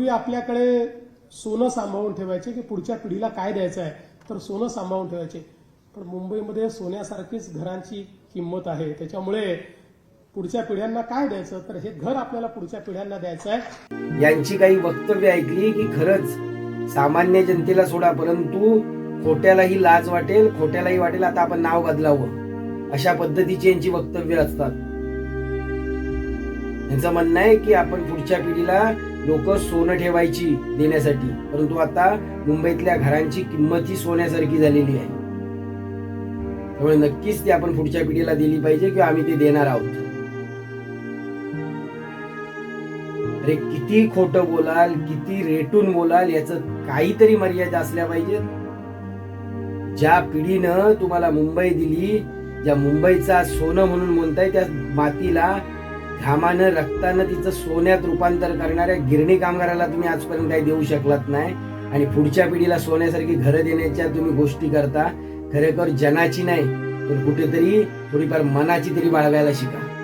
पूर्वी आपल्याकडे सोनं सांभाळून ठेवायचे की पुढच्या पिढीला काय द्यायचं आहे तर सोनं सांभाळून ठेवायचे. पण मुंबईमध्ये सोन्यासारखीच घरांची किंमत आहे. त्याच्यामुळे पुढच्या पिढ्यांना काय द्यायचं? तर हे घर आपल्याला पुढच्या पिढ्यांना द्यायचं आहे. यांची काही वक्तव्य ऐकली की खरंच सामान्य जनतेला सोडा परंतु खोट्यालाही लाज वाटेल खोट्यालाही वाटेल आता आपण नाव बदलावं. अशा पद्धतीची यांची वक्तव्य असतात. यांचं म्हणणं आहे की आपण पुढच्या पिढीला लोक सोनं ठेवायची देण्यासाठी. परंतु आता मुंबईतल्या घरांची किंमत ही सोन्यासारखी झालेली आहे. त्यामुळे नक्कीच ती आपण पुढच्या पिढीला दिली पाहिजे किंवा आम्ही ते देणार आहोत. अरे किती खोटं बोलाल किती रेटून बोलाल याचं काहीतरी मर्यादा असल्या पाहिजेत. ज्या पिढीनं तुम्हाला मुंबई दिली ज्या मुंबईचा सोनं म्हणून म्हणताय त्या मातीला घामानं रक्तानं तिचं सोन्यात रूपांतर करणाऱ्या गिरणी कामगाराला तुम्ही आजपर्यंत काही देऊ शकलात नाही. आणि पुढच्या पिढीला सोन्यासारखी घरं देण्याच्या तुम्ही गोष्टी करता. खरेखर जनाची नाही पण कुठेतरी थोडीफार मनाची तरी बाळगायला शिका.